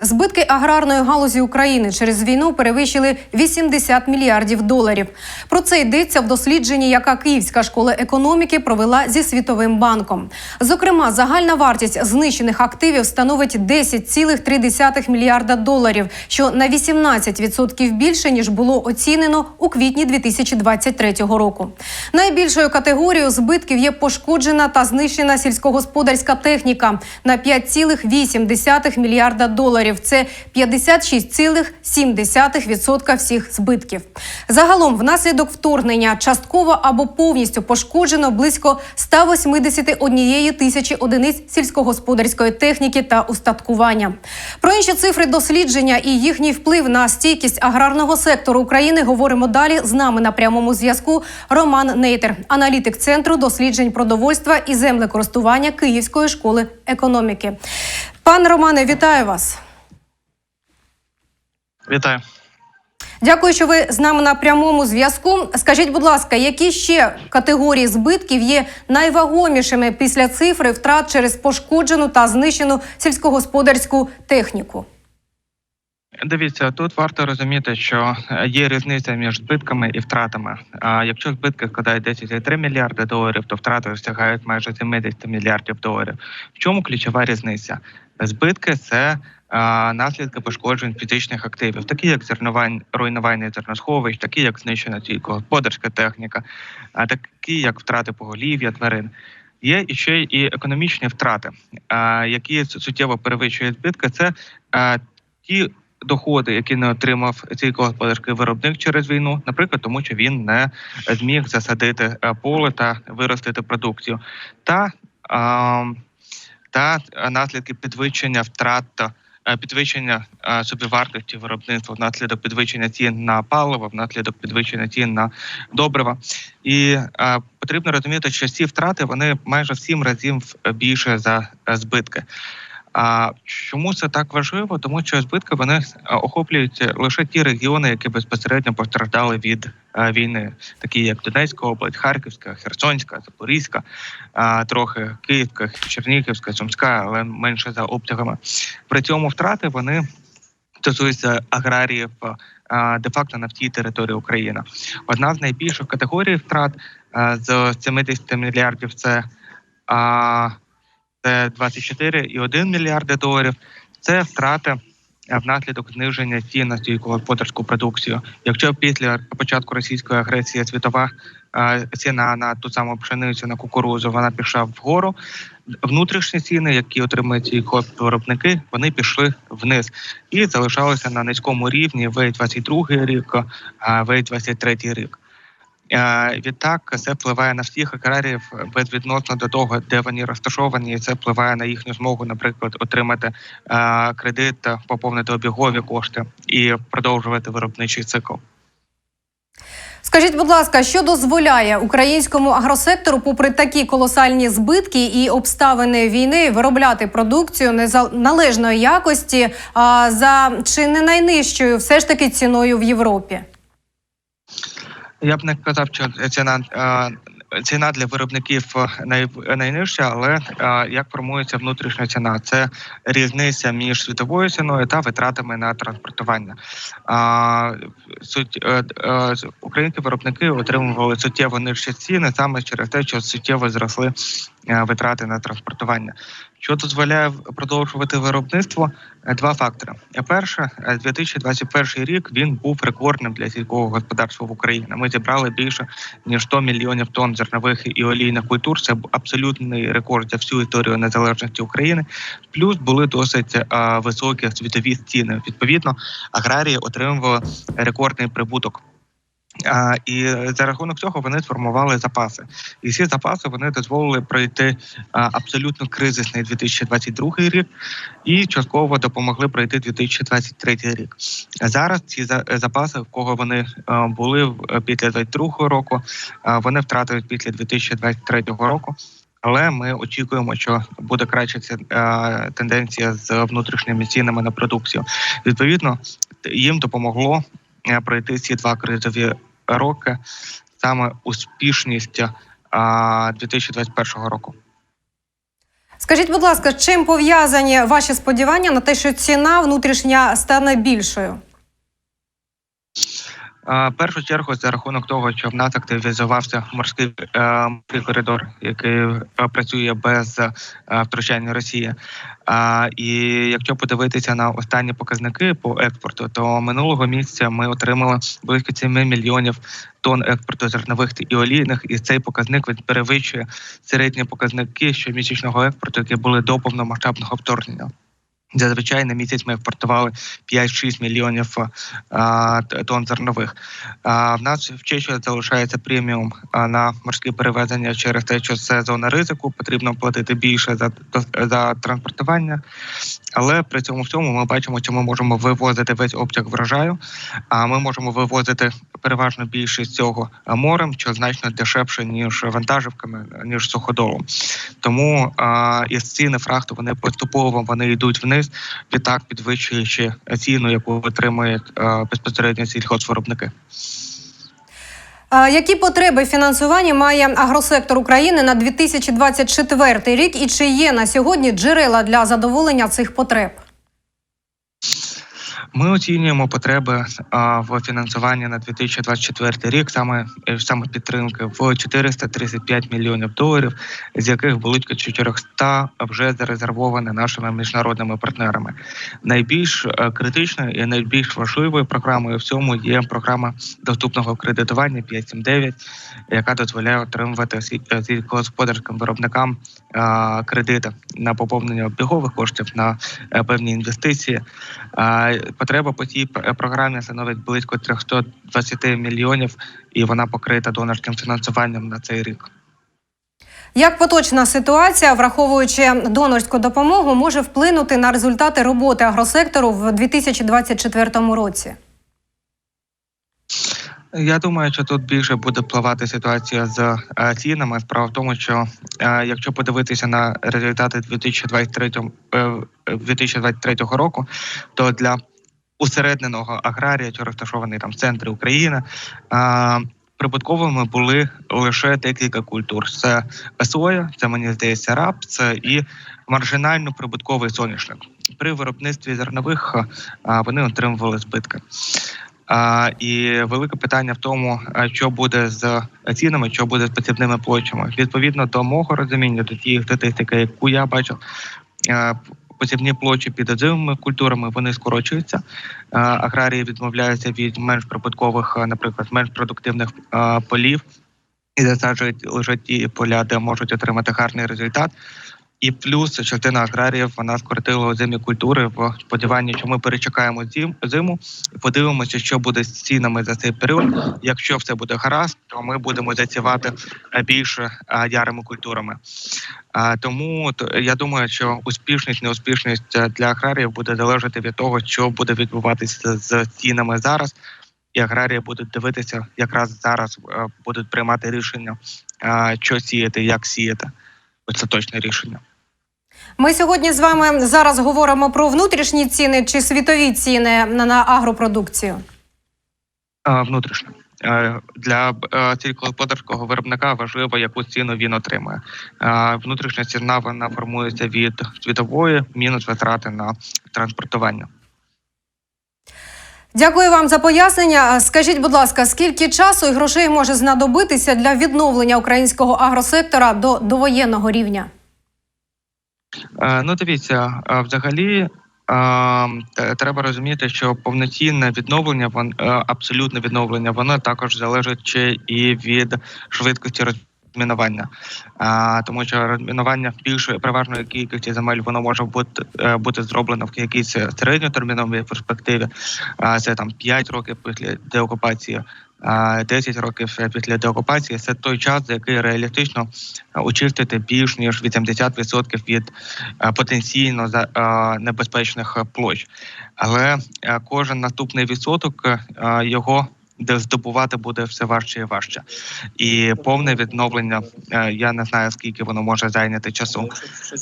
Збитки аграрної галузі України через війну перевищили 80 мільярдів доларів. Про це йдеться в дослідженні, яка Київська школа економіки провела зі світовим банком. Зокрема, загальна вартість знищених активів становить 10,3 мільярда доларів, що на 18% більше ніж було оцінено у квітні 2023 року. Найбільшою категорією збитків є пошкоджена та знищена сільськогосподарська техніка на 5,8 мільярда доларів. Це 56,7% всіх збитків. Загалом, внаслідок вторгнення частково або повністю пошкоджено близько 181 тисячі одиниць сільськогосподарської техніки та устаткування. Про інші цифри дослідження і їхній вплив на стійкість аграрного сектору України говоримо далі. З нами на прямому зв'язку Роман Нейтер, аналітик центру досліджень продовольства і землекористування Київської школи економіки. Пане Романе, вітаю вас. Вітаю. Дякую, що ви з нами на прямому зв'язку. Скажіть, будь ласка, які ще категорії збитків є найвагомішими після цифри втрат через пошкоджену та знищену сільськогосподарську техніку? Дивіться, тут варто розуміти, що е, є різниця між збитками і втратами. А якщо збитки складають 10,3 мільярди доларів, то втрати сягають майже 70 мільярдів доларів. В чому ключова різниця? Збитки це наслідки пошкоджень фізичних активів, такі як зернування, руйнування зерносховищ, такі як знищена сільськогосподарська техніка, такі як втрати поголів'я тварин. Є ще і економічні втрати, які суттєво перевищують збитки. Це ті доходи, які не отримав сільськогосподарський виробник через війну, наприклад, тому що він не зміг засадити е, поле та виростити продукцію, та та наслідки підвищення втрат підвищення е, собівартості виробництва внаслідок підвищення цін на паливо, внаслідок підвищення цін на добрива. І е, потрібно розуміти, що ці втрати вони майже в сім разів більше за е, збитки. А чому це так важливо? Тому що збитки вони е, охоплюють лише ті регіони, які безпосередньо постраждали від е, війни, такі як Донецька область, Харківська, Херсонська, Запорізька, трохи Київська, Чернігівська, Сумська, але менше за обсягами. При цьому втрати вони стосуються аграріїв а, де-факто на всій території України. Одна з найбільших категорій втрат з 70 мільярдів це. Це 24,1 мільярди доларів. Це втрати е, внаслідок зниження цін на сільськогосподарську продукцію. Якщо після початку російської агресії світова е, ціна на ту саму пшеницю на кукурузу вона пішла вгору, внутрішні ціни, які отримують ці виробники, вони пішли вниз і залишалися на низькому рівні в 22 рік, а в 23 рік. Е, Відтак це впливає на всіх аграріїв безвідносно до того, де вони розташовані. Це впливає на їхню змогу, наприклад, отримати е, кредит, поповнити обігові кошти і продовжувати виробничий цикл. Скажіть, будь ласка, що дозволяє українському агросектору, попри такі колосальні збитки і обставини війни, виробляти продукцію належної якості а, за чи не найнижчою, все ж таки ціною в Європі? Я б не казав, що ціна ціна для виробників най, найнижча, але як формується внутрішня ціна? Це різниця між світовою ціною та витратами на транспортування. Суть е, е, українські виробники отримували суттєво нижчі ціни саме через те, що суттєво зросли витрати на транспортування. Що дозволяє продовжувати виробництво? Е, Два фактори. Перше, е, 2021 рік він був рекордним для сільського господарства в Україні. Ми зібрали більше ніж 100 мільйонів тонн зернових і олійних культур. Це абсолютний рекорд за всю історію незалежності України. Плюс були досить е, високі світові ціни. Відповідно, аграрії отримували рекордний прибуток. А, і за рахунок цього вони сформували запаси, і ці запаси вони дозволили пройти абсолютно кризисний 2022 рік, і частково допомогли пройти 2023 рік. Зараз ці запаси, в кого вони були після 2022 року, вони втратили після 2023 року. Але ми очікуємо, що буде краща ця е, тенденція з внутрішніми цінами на продукцію. Відповідно, їм допомогло пройти ці два кризові роки, саме успішність а, 2021 року. Скажіть, будь ласка, чим пов'язані ваші сподівання на те, що ціна внутрішня стане більшою? В першу чергу за рахунок того, що в нас активізувався морський, е, морський коридор, який е, працює без е, втручання Росії. І якщо подивитися на останні показники по експорту, то минулого місяця ми отримали близько 7 мільйонів тонн експорту зернових і олійних, і цей показник він перевищує середні показники щомісячного експорту, які були до повномасштабного вторгнення. Зазвичай на місяць ми експортували 5-6 мільйонів а, тонн зернових. А, в нас в Чехії залишається преміум на морські перевезення через те, що це зона ризику, потрібно платити більше за, за транспортування. Але при цьому всьому ми бачимо, що ми можемо вивозити весь обсяг врожаю, а ми можемо вивозити переважно більшість цього морем, що значно дешевше ніж вантажівками, ніж суходолом. Тому а, і ціни фрахту вони поступово вони йдуть вниз, відтак підвищуючи ціну, яку отримують а, безпосередньо сільхозвиробники. Які потреби фінансування має агросектор України на 2024 рік і чи є на сьогодні джерела для задоволення цих потреб? Ми оцінюємо потреби в фінансуванні на 2024 рік, саме е, саме підтримки в 435 мільйонів доларів, з яких близько 400 вже зарезервовані нашими міжнародними партнерами. Найбільш е, критичною і найбільш важливою програмою в цьому є програма доступного кредитування 579, яка дозволяє отримувати е, сільськогосподарським виробникам а, кредити на поповнення обігових коштів на е, певні інвестиції. Потреба по цій програмі становить близько 320 мільйонів, і вона покрита донорським фінансуванням на цей рік. Як поточна ситуація, враховуючи донорську допомогу, може вплинути на результати роботи агросектору в 2024 році? Я думаю, що тут більше буде впливати ситуація з е, цінами. Справа в тому, що е, якщо подивитися на результати 2023, е, 2023 року, то для усередненого аграрія, що розташований там в центрі України, е, прибутковими були лише декілька культур: це соя, це мені здається, рап, це і маржинально прибутковий соняшник. При виробництві зернових е, вони отримували збитки. І велике питання в тому, що буде з цінами, що буде з посівними площами. Відповідно до мого розуміння, до тієї статистики, яку я бачив, а, посівні площі під озимими культурами вони скорочуються. Аграрії відмовляються від менш прибуткових, наприклад, менш продуктивних полів і засаджують лише ті поля, де можуть отримати гарний результат. І плюс частина аграріїв вона скоротила озимі культури в сподіванні, що ми перечекаємо зим, зиму і подивимося, що буде з цінами за цей період. Якщо все буде гаразд, то ми будемо засівати е, більше е, ярими культурами. А тому то я думаю, що успішність, неуспішність е, для аграріїв буде залежати від того, що буде відбуватися з цінами зараз. І аграрії будуть дивитися, якраз зараз е, будуть приймати рішення, е, що сіяти, як сіяти. Остаточне рішення. Ми сьогодні з вами зараз говоримо про внутрішні ціни чи світові ціни на, агропродукцію. Е, Внутрішньо. Е, Для е, сільськогосподарського виробника важливо, яку ціну він отримує. Е, Внутрішня ціна вона формується від світової мінус витрати на транспортування. Дякую вам за пояснення. Скажіть, будь ласка, скільки часу і грошей може знадобитися для відновлення українського агросектора до довоєнного рівня? Е, Ну, дивіться, е, взагалі. е, Треба розуміти, що повноцінне відновлення, абсолютне відновлення, воно також залежить і від швидкості розмінування, тому що розмінування більшої переважної кількості земель воно може бути бути зроблено в якійсь середньотерміновій перспективі. Це там 5 років після деокупації. А 10 років після деокупації це той час, за який реалістично очистити більш ніж 80% від потенційно небезпечних площ. Але кожен наступний відсоток його де здобувати буде все важче і важче. І повне відновлення я не знаю скільки воно може зайняти часу.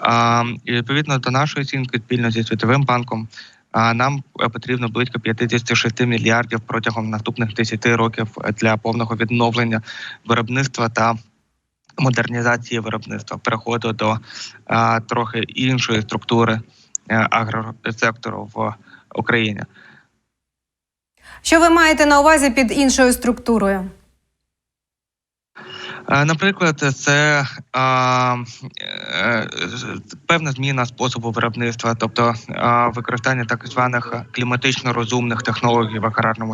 А, і відповідно до нашої оцінки спільно зі світовим банком. А нам е, потрібно близько 56 мільярдів протягом наступних 10 років для повного відновлення виробництва та модернізації виробництва, переходу до а, трохи іншої структури е, агросектору в Україні. Що ви маєте на увазі під іншою структурою? Е, Наприклад, це а, е, певна зміна способу виробництва, тобто а, використання так званих кліматично розумних технологій в аграрному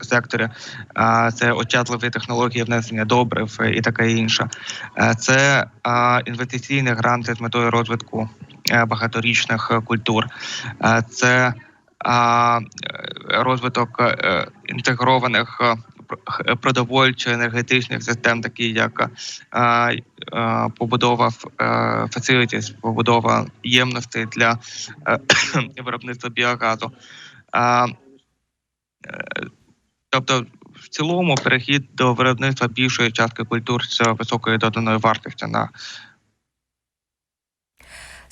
секторі. А, Це очатливі технології внесення добрив і таке інше. Е, Це а, інвестиційні гранти з метою розвитку багаторічних культур. Це а, розвиток інтегрованих продовольчо-енергетичних систем, такі як е, е, побудова facilities, побудова ємностей для е, виробництва біогазу. А, е, Тобто, в цілому перехід до виробництва більшої частки культур з високою доданою вартістю на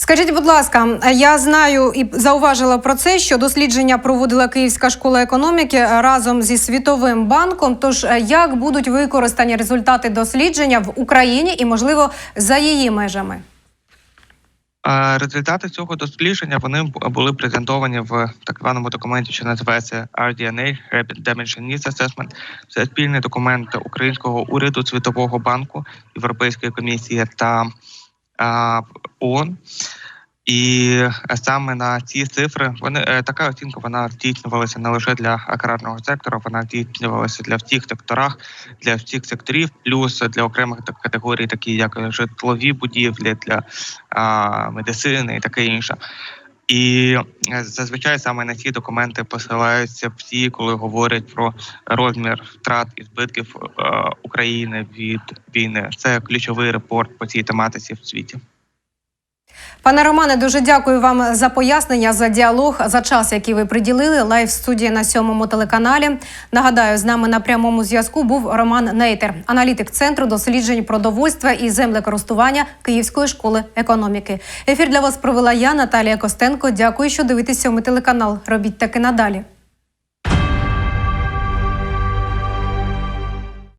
Скажіть, будь ласка, я знаю і зауважила про це, що дослідження проводила Київська школа економіки разом зі Світовим банком. Тож е, як будуть використані результати дослідження в Україні і, можливо, за її межами? Результати цього дослідження вони були презентовані в так званому документі, що називається RDNA – Rapid Dimension Needs Assessment. Це спільний документ українського уряду, Світового банку, Європейської комісії та ООН. І саме на ці цифри вони е, така оцінка вона здійснювалася не лише для аграрного сектору, вона здійснювалася для всіх секторах, для всіх секторів, плюс для окремих категорій, такі як житлові будівлі, для а, медицини і таке інше. І е, зазвичай саме на ці документи посилаються всі, коли говорять про розмір втрат і збитків е, України від війни. Це ключовий репорт по цій тематиці в світі. Пане Романе, дуже дякую вам за пояснення, за діалог, за час, який ви приділили. Лайв студії на сьомому телеканалі. Нагадаю, з нами на прямому зв'язку був Роман Нейтер, аналітик центру досліджень продовольства і землекористування Київської школи економіки. Ефір для вас провела я, Наталія Костенко. Дякую, що дивитесь сьомий телеканал. Робіть таки надалі.